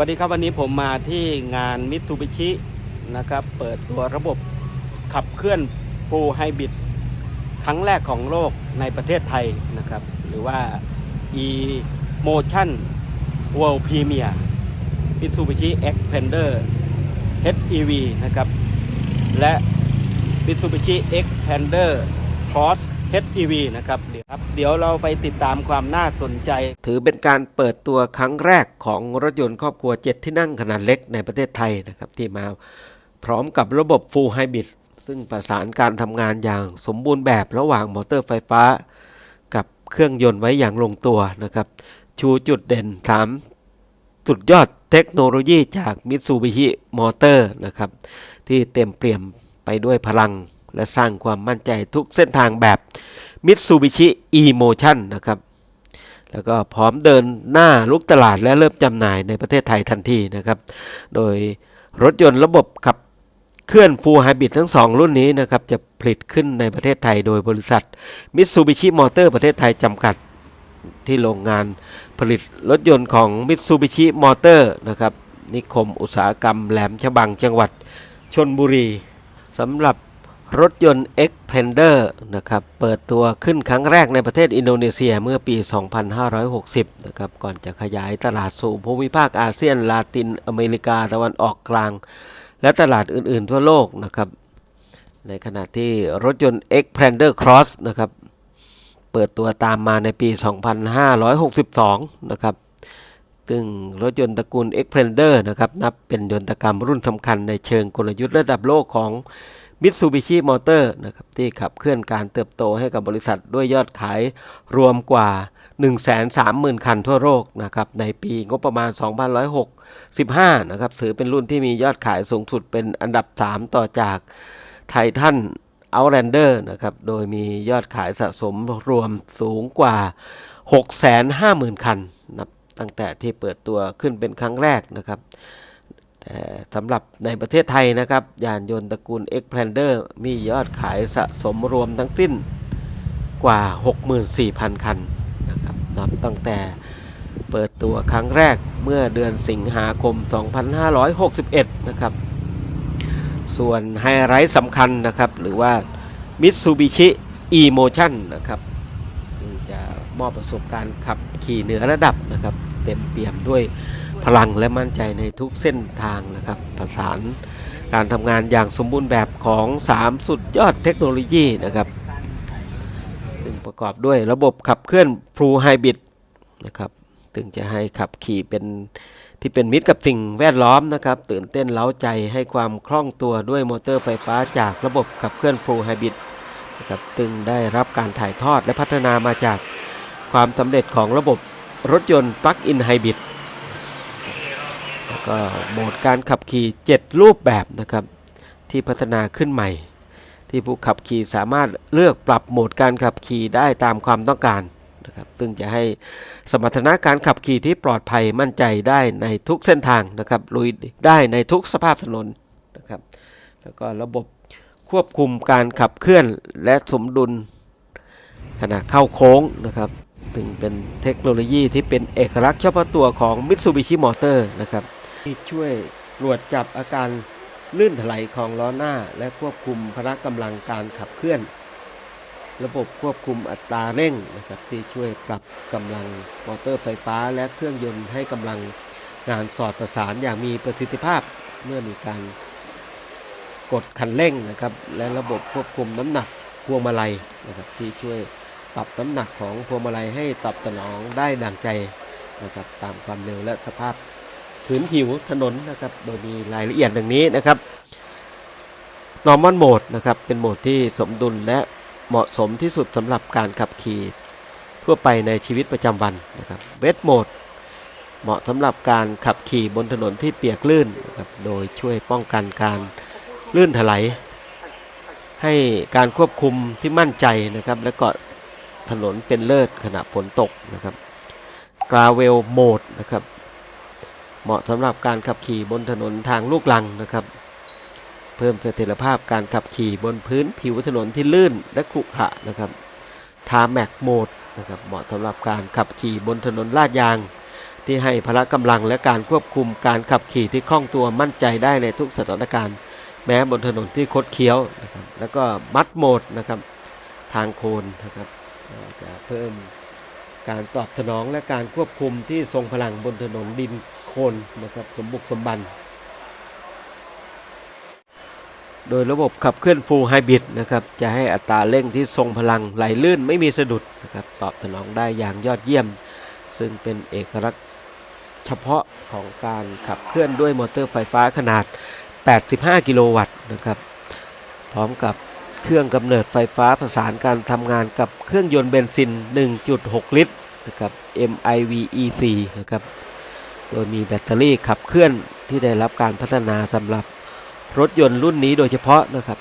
สวัสดีครับวันนี้ผมมาที่งานมิ t ูบิชินะครับ เปิดตัวระบบขับเคลื่อน Full Hybrid ครั้งแรกของโลกในประเทศไทยนะครับ หรือว่า e-motion world premier Mitsubishi Xpander HEV นะครับ และ Mitsubishi Xpander Cross HEV นะครับเดี๋ยวครับเดี๋ยวเราไปติดตามความน่าสนใจ ถือเป็นการเปิดตัวครั้งแรกของรถยนต์ครอบครัว 7 ที่นั่งขนาดเล็กในประเทศไทยนะครับที่มาพร้อมกับระบบ Full Hybrid ซึ่งประสานการทำงานอย่างสมบูรณ์แบบระหว่างมอเตอร์ไฟฟ้า กับเครื่องยนต์ไว้อย่างลงตัวนะครับ ชูจุดเด่น 3 สุดยอดเทคโนโลยีจาก Mitsubishi Motor นะครับที่เต็มเปี่ยมไปด้วยพลัง และสร้างความมั่นใจทุกเส้นทางแบบ Mitsubishi E-Motion นะครับ แล้วก็พร้อมเดินหน้าลุกตลาดและเริ่มจำหน่ายในประเทศไทยทันทีนะครับ โดยรถยนต์ระบบขับเคลื่อน Full Hybrid ทั้ง 2 รุ่นนี้นะครับ จะผลิตขึ้นในประเทศไทยโดยบริษัท Mitsubishi Motor ประเทศไทยจำกัดที่โรงงานผลิตรถยนต์ของ Mitsubishi Motor นะครับ นิคมอุตสาหกรรมแหลมฉบังจังหวัดชนบุรีสำหรับ รถยนต์ Xpander นะครับ เปิดตัวขึ้นครั้งแรกในประเทศอินโดนีเซียเมื่อปี 2560 นะครับ ก่อนจะขยายตลาดสู่ภูมิภาคอาเซียน ลาตินอเมริกาตะวันออกกลาง และตลาดอื่นๆทั่วโลกนะครับ ในขณะที่รถยนต์ Xpander Cross นะครับ เปิดตัวตามมาในปี 2562 นะครับซึ่งรถยนต์ตระกูล Xpander นะครับ นับเป็นยนตกรรมรุ่นสำคัญในเชิงกลยุทธ์ระดับโลกของ Mitsubishi Motor นะครับที่ขับเคลื่อนการเติบโตให้กับบริษัทด้วยยอดขายรวมกว่า 130,000 คันทั่วโลกนะครับในปีงบประมาณ2565 นะครับถือเป็นรุ่นที่มียอดขายสูงสุดเป็นอันดับ 3 ต่อจากไททัน Outlander นะครับ โดยมียอดขายสะสมรวมสูงกว่า 650,000 คันนับตั้งแต่ที่เปิดตัวขึ้นเป็นครั้งแรกนะครับ สำหรับในประเทศไทยนะครับ ยานยนต์ตระกูล Xpander มียอดขายสะสมรวมทั้งสิ้นกว่า 64,000 คันนะครับนับตั้งแต่เปิดตัวครั้งแรกเมื่อเดือนสิงหาคม 2561 นะครับ ส่วนไฮไลท์สำคัญนะครับ หรือว่า Mitsubishi E-Motion นะครับจะมอบประสบการณ์ขับขี่เหนือระดับนะครับ เต็มเปี่ยมด้วย พลังและมั่นใจในทุกเส้นทางนะครับประสานการทำงานอย่างสมบูรณ์แบบของ 3 สุดยอดเทคโนโลยีนะครับซึ่งประกอบด้วยระบบขับเคลื่อน Full Hybrid นะครับถึงจะให้ขับขี่เป็นที่เป็นมิตรกับสิ่งแวดล้อมนะครับ ตื่นเต้นเล้าใจให้ความคล่องตัวด้วยมอเตอร์ไฟฟ้าจากระบบขับเคลื่อน Full Hybrid นะครับซึ่งได้รับการถ่ายทอดและพัฒนามาจากความสำเร็จของระบบรถยนต์ Plug-in Hybrid แล้ว ก็โหมดการขับขี่ 7 รูปแบบนะครับ ที่พัฒนาขึ้นใหม่ ที่ผู้ขับขี่สามารถเลือกปรับโหมดการขับขี่ได้ตามความต้องการนะครับซึ่งจะให้สมรรถนะการขับขี่ที่ปลอดภัยมั่นใจได้ในทุกเส้นทางนะครับลุยได้ในทุกสภาพถนนนะครับแล้วก็ระบบควบคุมการขับเคลื่อนและสมดุลขณะเข้าโค้งนะครับซึ่งเป็นเทคโนโลยีที่เป็นเอกลักษณ์เฉพาะตัวของ Mitsubishi Motor นะครับ ที่ช่วยตรวจจับอาการลื่นถลายของล้อหน้า และควบคุมพละกำลังการขับเคลื่อน ระบบควบคุมอัตราเร่งนะครับที่ช่วยปรับกำลังมอเตอร์ไฟฟ้า และเครื่องยนต์ให้กำลังงานสอดประสานอย่างมีประสิทธิภาพเมื่อมีการกดคันเร่งนะครับและระบบควบคุมน้ำหนักพวงมาลัยนะครับที่ช่วยปรับน้ำหนักของพวงมาลัยให้ตอบสนองได้ดังใจนะครับตามความเร็วและสภาพ พื้นผิวถนนนะครับ โดยมีรายละเอียดดังนี้นะครับ Normal Mode นะครับ เป็นโหมดที่สมดุลและเหมาะสมที่สุดสำหรับการขับขี่ทั่วไปในชีวิตประจำวันนะครับเวทโหมดเหมาะสำหรับการขับขี่บนถนนที่เปียกลื่นนะครับโดยช่วยป้องกันการลื่นถลายให้การควบคุมที่มั่นใจนะครับ และก็ถนนเป็นเลิศขณะฝนตกนะครับกราเวลโหมดนะครับ เหมาะสำหรับการขับขี่บนถนนทางลูกลังนะครับ เพิ่มเสถียรภาพการขับขี่บนพื้นผิวถนนที่ลื่นและขรุขระนะครับทาแม็กโหมดนะครับเหมาะสำหรับการขับขี่บนถนนลาดยาง ที่ให้พละกำลังและการควบคุมการขับขี่ที่คล่องตัวมั่นใจได้ในทุกสถานการณ์ แม้บนถนนที่คดเคี้ยวนะครับแล้วก็มัดโหมดนะครับทางโคนนะครับจะเพิ่มการตอบสนองและการควบคุมที่ทรงพลังบนถนนดิน โคนนะครับสมบุกสมบัน โดยระบบขับเคลื่อนฟูลไฮบริดนะครับจะให้อัตราเร่งที่ทรงพลังไหลลื่นไม่มีสะดุดนะครับตอบสนองได้อย่างยอดเยี่ยม ซึ่งเป็นเอกลักษณ์เฉพาะของการขับเคลื่อนด้วยมอเตอร์ไฟฟ้าขนาด 85 กิโลวัตต์นะครับพร้อมกับเครื่องกำเนิดไฟฟ้าประสานการทำงานกับเครื่องยนต์เบนซิน 1.6 ลิตรนะครับ MIVE4 นะครับ โดยมีแบตเตอรี่ขับเคลื่อนที่ได้รับการพัฒนาสำหรับรถยนต์รุ่นนี้โดยเฉพาะนะครับ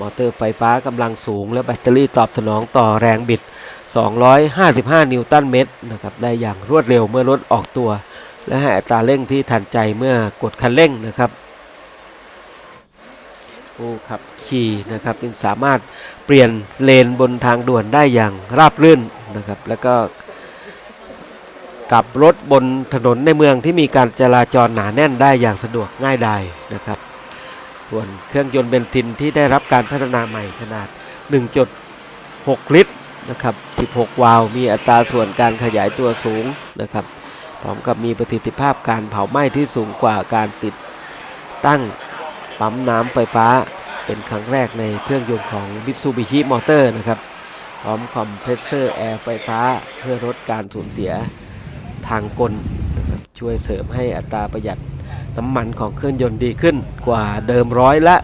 มอเตอร์ไฟฟ้ากำลังสูง และแบตเตอรี่ตอบสนองต่อแรงบิด 255 นิวตันเมตรนะครับได้อย่างรวดเร็วเมื่อรถออกตัว และให้อัตราเร่งที่ทันใจเมื่อกดคันเร่งนะครับผู้ขับขี่นะครับจึงสามารถเปลี่ยนเลนบนทางด่วนได้อย่างราบรื่นนะครับ แล้วก็ กับรถบนถนนในเมืองที่มีการจราจรหนาแน่นได้อย่างสะดวกง่ายดายนะครับ ส่วนเครื่องยนต์เบนซินที่ได้รับการพัฒนาใหม่ขนาด 1.6 ลิตรนะครับ 16 วาล์วมีอัตราส่วนการขยายตัวสูงนะครับ พร้อมกับมีประสิทธิภาพการเผาไหม้ที่สูงกว่าการติดตั้งปั๊มน้ำไฟฟ้าเป็นครั้งแรกในเครื่องยนต์ของ Mitsubishi Motor นะครับพร้อมคอมเพรสเซอร์แอร์ไฟฟ้าเพื่อลดการสูญเสีย ทางกลนะครับช่วยเสริมให้อัตราประหยัดน้ำมันของเครื่องยนต์ดีขึ้นกว่าเดิมร้อยละ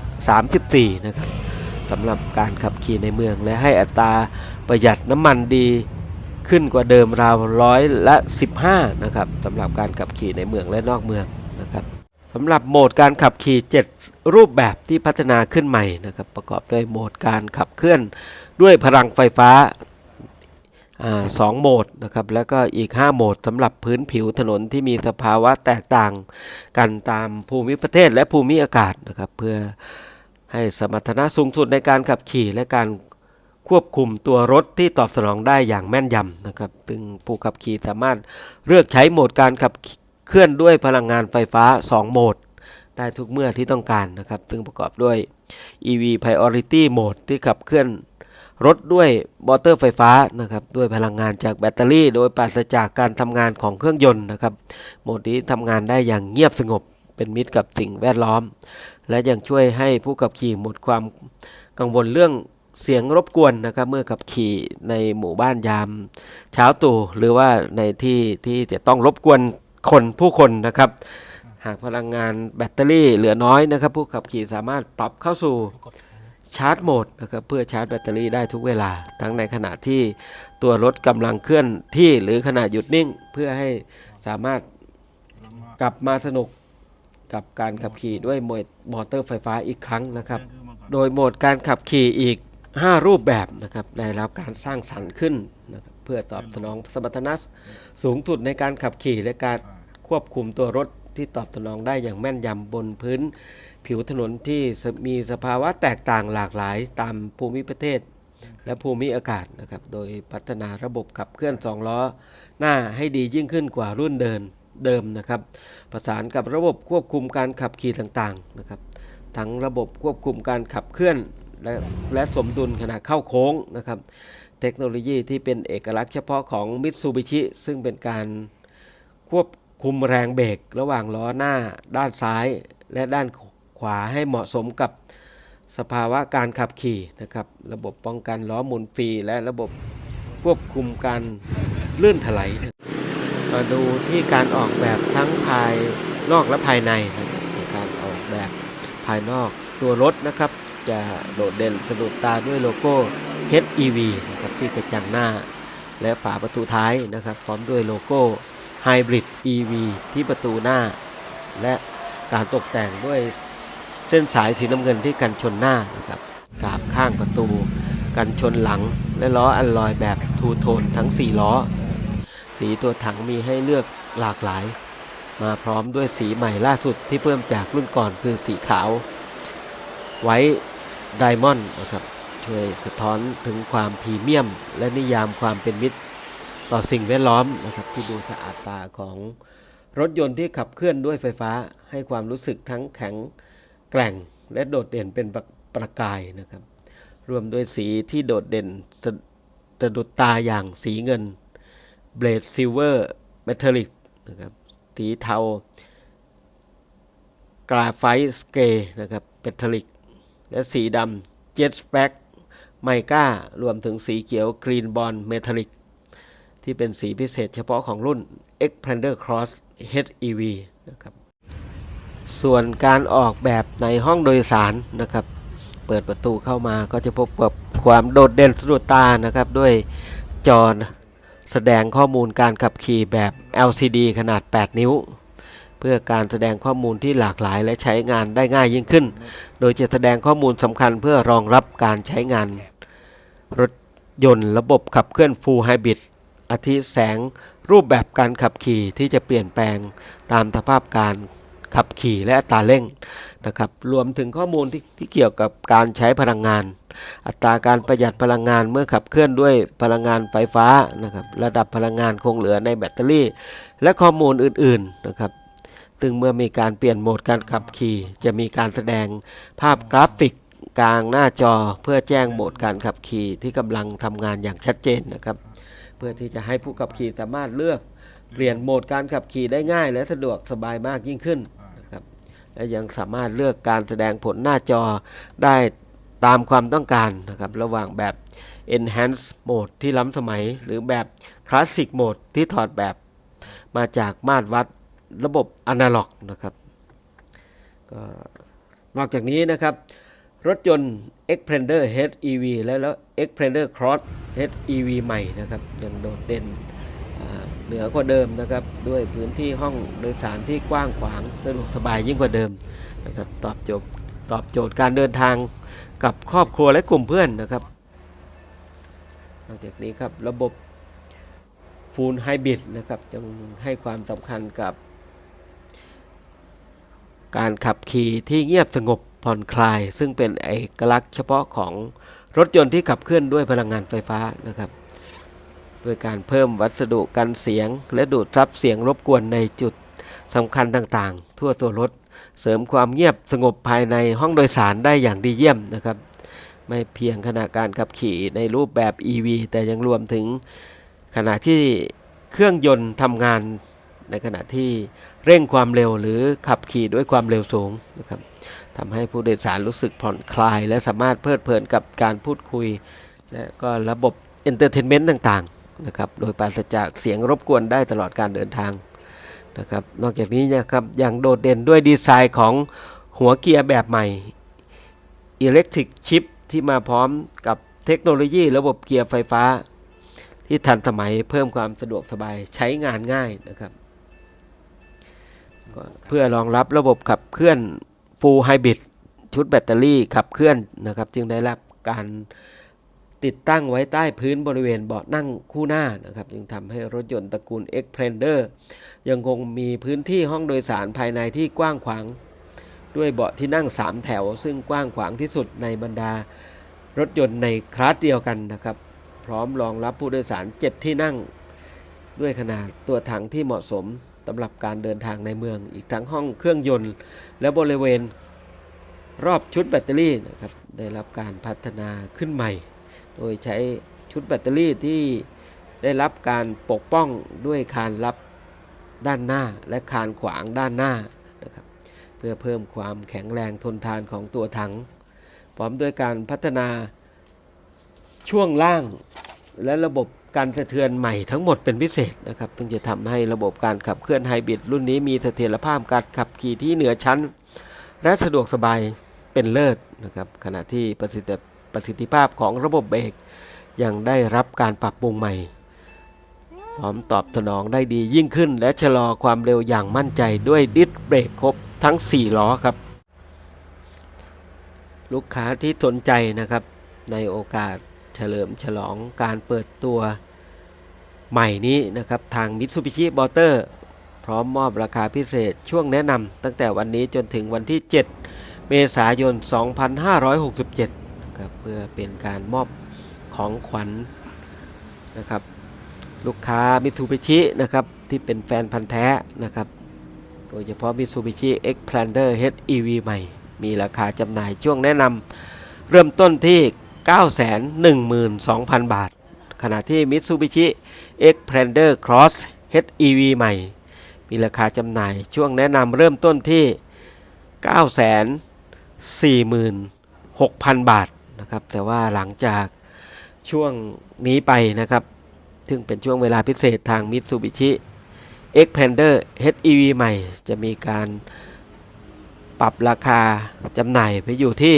34 นะครับสำหรับการขับขี่ในเมือง และให้อัตราประหยัดน้ำมันดีขึ้นกว่าเดิมราวร้อยละ 15 นะครับสำหรับการขับขี่ในเมืองและนอกเมืองนะครับสำหรับโหมดการขับขี่ 7 รูปแบบที่พัฒนาขึ้นใหม่นะครับประกอบด้วยโหมดการขับเคลื่อนด้วยพลังไฟฟ้าอ่า สองโหมดนะครับแล้วก็อีก 5 โหมดสำหรับพื้นผิวถนนที่มีสภาวะแตกต่างกันตามภูมิประเทศและภูมิอากาศนะครับเพื่อให้สมรรถนะสูงสุดในการขับขี่และการควบคุมตัวรถที่ตอบสนองได้อย่างแม่นยำนะครับซึ่งผู้ขับขี่สามารถเลือกใช้โหมดการขับเคลื่อนด้วยพลังงานไฟฟ้า 2 โหมด ได้ทุกเมื่อที่ต้องการนะครับ ซึ่งประกอบด้วย EV Priority Mode ที่ขับเคลื่อน รถด้วยมอเตอร์ไฟฟ้านะครับด้วยพลังงานจากแบตเตอรี่ โดยปราศจากการทำงานของเครื่องยนต์นะครับโหมดนี้ทำงานได้อย่างเงียบสงบเป็นมิตรกับสิ่งแวดล้อม และยังช่วยให้ผู้ขับขี่หมดความกังวลเรื่องเสียงรบกวนนะครับเมื่อขับขี่ในหมู่บ้านยาม เช้าตู่หรือว่าในที่ที่จะต้องรบกวนคนผู้คนนะครับ หากพลังงานแบตเตอรี่เหลือน้อยนะครับ ผู้ขับขี่สามารถปรับเข้าสู่ ชาร์จโหมดนะครับเพื่อชาร์จแบตเตอรี่ได้ทุกเวลา ทั้งในขณะที่ตัวรถกำลังเคลื่อนที่หรือขณะหยุดนิ่ง เพื่อให้สามารถกลับมาสนุกกับการขับขี่ด้วยโหมดมอเตอร์ไฟฟ้าอีกครั้งนะครับ โดยโหมดการขับขี่อีก 5 รูปแบบนะครับได้รับการสร้างสรรค์ขึ้นนะครับเพื่อตอบสนองสมรรถนะสูงสุดในการขับขี่และการควบคุมตัวรถที่ตอบสนองได้อย่างแม่นยำบนพื้น ผิวถนนที่มีสภาวะแตกต่างหลากหลายตามภูมิประเทศ และภูมิอากาศนะครับ โดยพัฒนาระบบขับเคลื่อน 2 ล้อ หน้าให้ดียิ่งขึ้นกว่ารุ่นเดินเดิมนะครับ ประสานกับระบบควบคุมการขับขี่ต่างๆนะครับ ทั้งระบบควบคุมการขับเคลื่อนและและสมดุลขณะเข้าโค้งนะครับ เทคโนโลยีที่เป็นเอกลักษณ์เฉพาะของ Mitsubishi ซึ่งเป็นการควบคุมแรงเบรกระหว่างล้อหน้าด้านซ้ายและด้านข ขวาให้เหมาะสมกับสภาวะการขับขี่นะครับ ระบบป้องกันล้อหมุนฟรีและระบบควบคุมการลื่นถลายมาดูที่การออกแบบทั้งภายนอกและภายในนะครับการออกแบบภายนอกตัวรถนะครับ จะโดดเด่นสะดุดตาด้วยโลโก้ HEV นะครับที่กระจังหน้า และฝาประตูท้ายนะครับ พร้อมด้วยโลโก้ Hybrid EV ที่ประตูหน้า และ การตกแต่งด้วยเส้นสายสีน้ำเงินที่กันชนหน้านะครับกาบข้างประตู กันชนหลัง และล้ออัลลอยแบบทูโทนทั้ง 4 ล้อ สีตัวถังมีให้เลือกหลากหลาย มาพร้อมด้วยสีใหม่ล่าสุดที่เพิ่มจากรุ่นก่อนคือสีขาว ไว้ไดมอนด์นะครับช่วยสะท้อนถึงความพรีเมียม และนิยามความเป็นมิตร ต่อสิ่งแวดล้อมนะครับที่ดูสะอาดตาของ รถยนต์ที่ขับเคลื่อนด้วยไฟฟ้าให้ความรู้สึกทั้งแข็งแกร่งและโดดเด่นเป็นประประกายนะครับ รวมด้วยสีที่โดดเด่นสะสะดุดตาอย่างสีเงินเบลดซิลเวอร์เมทัลลิกนะครับสีเทากราไฟต์สเกนะครับเมทัลลิก และสีดำเจ็ตสเปกไมก้ารวมถึงสีเขียวกรีนบอลเมทัลลิก ที่เป็นสีพิเศษเฉพาะของรุ่น Xpander Cross HEV นะครับ ส่วนการออกแบบในห้องโดยสารนะครับ เปิดประตูเข้ามาก็จะพบกับความโดดเด่นสะดุดตานะครับด้วยจอแสดงข้อมูลการขับขี่แบบ LCD ขนาด 8 นิ้ว เพื่อการแสดงข้อมูลที่หลากหลายและใช้งานได้ง่ายยิ่งขึ้น โดยจะแสดงข้อมูลสำคัญเพื่อรองรับการใช้งานรถยนต์ระบบขับเคลื่อน Full Hybrid อาทิแสงรูปแบบการขับขี่ที่จะเปลี่ยนแปลงตามสภาพการขับขี่และอัตราเร่งนะครับรวมถึงข้อมูลที่ที่เกี่ยวกับการใช้พลังงาน อัตราการประหยัดพลังงานเมื่อขับเคลื่อนด้วยพลังงานไฟฟ้านะครับระดับพลังงานคงเหลือในแบตเตอรี่ และข้อมูลอื่นๆนะครับซึ่งเมื่อมีการเปลี่ยนโหมดการขับขี่ จะมีการแสดงภาพกราฟิกกลางหน้าจอเพื่อแจ้งโหมดการขับขี่ที่กำลังทำงานอย่างชัดเจนนะครับ เพื่อที่จะให้ผู้ขับขี่สามารถเลือกเปลี่ยนโหมดการขับขี่ได้ง่าย และสะดวกสบายมากยิ่งขึ้นนะครับและยังสามารถเลือกการแสดงผลหน้าจอได้ตามความต้องการนะครับระหว่างแบบ Enhance Mode ที่ล้ำสมัย หรือแบบ Classic Mode ที่ถอดแบบมาจากมาตรวัดระบบอนาล็อกนะครับก็นอกจากนี้นะครับ รถยนต์ Xpander HEV และแล้ว Xpander Cross HEV ใหม่นะครับยังโดดเด่นเหนือกว่าเดิมนะครับ ด้วยพื้นที่ห้องโดยสารที่กว้างขวางสะดวกสบายยิ่งกว่าเดิมนะครับตอบโจทย์ตอบโจทย์การเดินทางกับครอบครัวและกลุ่มเพื่อนนะครับนอกจากนี้ครับระบบ Full Hybrid นะครับยังให้ความสำคัญกับ การขับขี่ที่เงียบสงบ ผ่อนคลาย ซึ่งเป็นเอกลักษณ์เฉพาะของรถยนต์ที่ขับเคลื่อนด้วยพลังงานไฟฟ้านะครับด้วยการเพิ่มวัสดุกันเสียง และดูดซับเสียงรบกวนในจุดสำคัญต่างๆ ทั่วตัวรถ เสริมความเงียบสงบภายในห้องโดยสารได้อย่างดีเยี่ยมนะครับ ไม่เพียงขณะการขับขี่ในรูปแบบ EV แต่ยังรวมถึงขณะที่เครื่องยนต์ทำงานในขณะที่เร่งความเร็วหรือขับขี่ด้วยความเร็วสูงนะครับ ทำให้ผู้โดยสารรู้สึกผ่อนคลาย และสามารถเพลิดเพลินกับการพูดคุยและก็ระบบเอนเตอร์เทนเมนต์ต่างๆนะครับโดยปราศจากเสียงรบกวนได้ตลอดการเดินทางนะครับนอกจากนี้นะครับยังโดดเด่นด้วยดีไซน์ของหัวเกียร์แบบใหม่ Electric Chip ที่มาพร้อมกับเทคโนโลยีระบบเกียร์ไฟฟ้า ที่ทันสมัยเพิ่มความสะดวกสบายใช้งานง่ายนะครับ เพื่อรองรับระบบขับเคลื่อน Full Hybrid ชุดแบตเตอรี่ขับเคลื่อนนะครับ จึงได้รับการติดตั้งไว้ใต้พื้นบริเวณเบาะนั่งคู่หน้านะครับ จึงทำให้รถยนต์ตระกูล Xpander ยังคงมีพื้นที่ห้องโดยสารภายในที่กว้างขวาง ด้วยเบาะที่นั่ง 3 แถว ซึ่งกว้างขวางที่สุดในบรรดารถยนต์ในคลาสเดียวกันนะครับ พร้อมรองรับผู้โดยสาร 7 ที่นั่ง ด้วยขนาดตัวถังที่เหมาะสม สำหรับการเดินทางในเมือง อีกทั้งห้องเครื่องยนต์ และบริเวณรอบชุดแบตเตอรี่นะครับได้รับการพัฒนาขึ้นใหม่ โดยใช้ชุดแบตเตอรี่ที่ได้รับการปกป้องด้วยคานรับด้านหน้าและคานขวางด้านหน้านะครับเพื่อเพิ่มความแข็งแรงทนทานของตัวถัง พร้อมด้วยการพัฒนาช่วงล่างและระบบ การสะเทือนใหม่ทั้งหมดเป็นพิเศษนะครับซึ่งจะทำให้ระบบการขับเคลื่อนไฮบริดรุ่นนี้มีเสถียรภาพการขับขี่ที่เหนือชั้น และสะดวกสบายเป็นเลิศนะครับขณะที่ประสิทธิประสิทธิภาพของระบบเบรกยังได้รับการปรับปรุงใหม่ พร้อมตอบสนองได้ดียิ่งขึ้น และชะลอความเร็วอย่างมั่นใจด้วยดิสเบรกครบทั้ง 4 ล้อครับ ลูกค้าที่สนใจนะครับในโอกาส เฉลิมฉลองการเปิดตัวใหม่นี้นะครับ ทาง Mitsubishi m o t o r พร้อมมอบราคาพิเศษช่วงแนะนำตั้งแต่วันนี้จนถึงวันที่ 7 เมษายน 2567นะครับเพื่อเป็นการมอบของขวัญนะครับลูกค้ามิ t ู b ิชินะครับที่เป็นแฟนพันธ์แท้นะครับโดยเฉพาะ Mitsubishi Xpander HEV ใหม่ มีราคาจำหน่ายช่วงแนะนำเริ่มต้นที่ 912,000 บาท ขณะที่ Mitsubishi Xpander Cross HEV ใหม่ มีราคาจำหน่ายช่วงแนะนำเริ่มต้นที่ 946,000 บาทนะครับ แต่ว่าหลังจากช่วงนี้ไปนะครับ ซึ่งเป็นช่วงเวลาพิเศษทาง Mitsubishi Xpander HEV ใหม่ จะมีการปรับราคาจำหน่ายไปอยู่ที่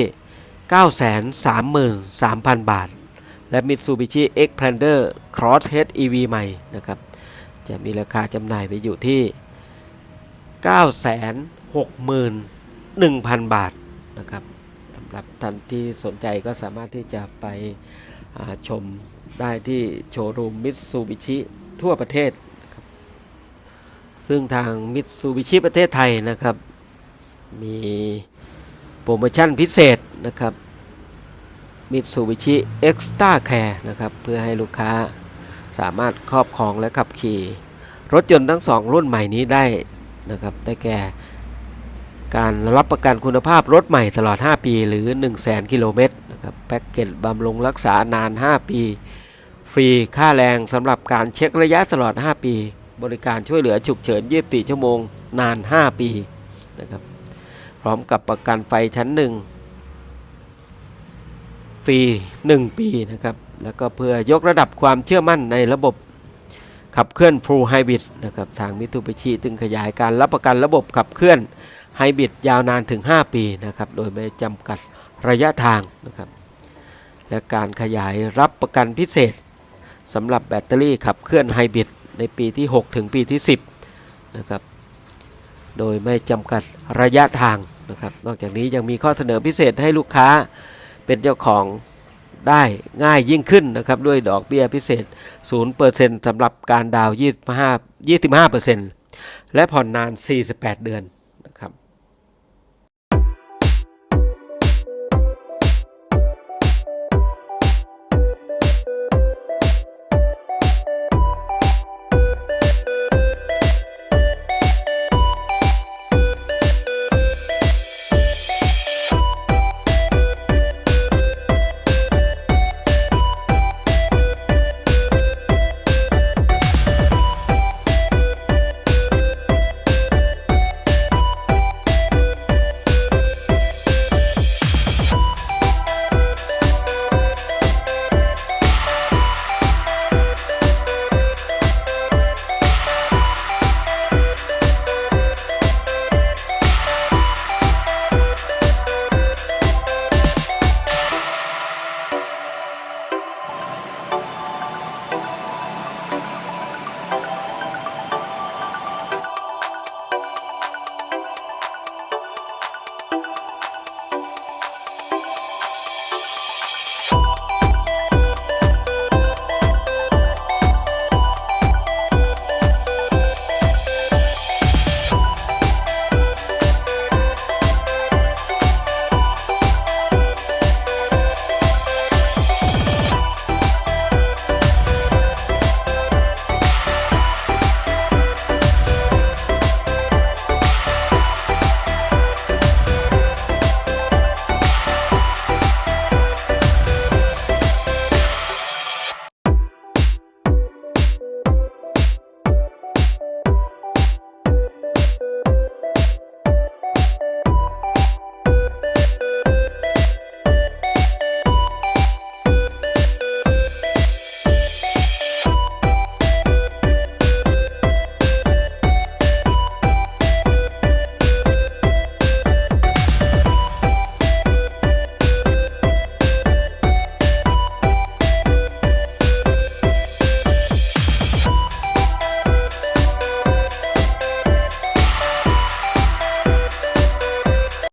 933,000 บาท และ Mitsubishi Xpander Cross HEV ใหม่นะครับ จะมีราคาจำหน่ายไปอยู่ที่ 961,000 บาทนะครับสำหรับท่านที่สนใจก็สามารถที่จะไปชมได้ที่โชว์รูม Mitsubishi ทั่วประเทศนะครับซึ่งทาง Mitsubishi ประเทศไทยนะครับ มีโปรโมชั่นพิเศษ นะครับ Mitsubishi Extra Care นะครับ เพื่อให้ลูกค้าสามารถครอบครองและขับขี่ รถยนต์ทั้งสองรุ่นใหม่นี้ได้นะครับได้แก่การรับประกันคุณภาพรถใหม่ตลอด 5 ปี หรือ 1 0 0 0 0แกิโลเมตรนะครับแพ็กเกจบำรุงรักษานาน 5 ปี ฟรีค่าแรงสำหรับการเช็คระยะตลอด 5 ปี บริการช่วยเหลือฉุกเฉิน 24 ชั่วโมง นาน 5 ปีนะครับพร้อมกับประกันไฟชั้น 1 ฟรี 1 ปีนะครับ แล้วก็เพื่อยกระดับความเชื่อมั่นในระบบขับเคลื่อน Full Hybrid นะครับทางมิตูบิชิจึงขยายการรับประกันระบบขับเคลื่อนไฮบริดยาวนานถึง 5 ปีนะครับโดยไม่จำกัดระยะทางนะครับและการขยายรับประกันพิเศษสำหรับแบตเตอรี่ขับเคลื่อนไฮบริดในปีที่ 6 ถึงปีที่ 10นะครับโดยไม่จำกัดระยะทางนะครับนอกจากนี้ยังมีข้อเสนอพิเศษให้ลูกค้า เป็นเจ้าของได้ง่ายยิ่งขึ้นนะครับด้วยดอกเบี้ยพิเศษ 0%สำหรับการดาวน์25 25%และผ่อนนาน 48 เดือน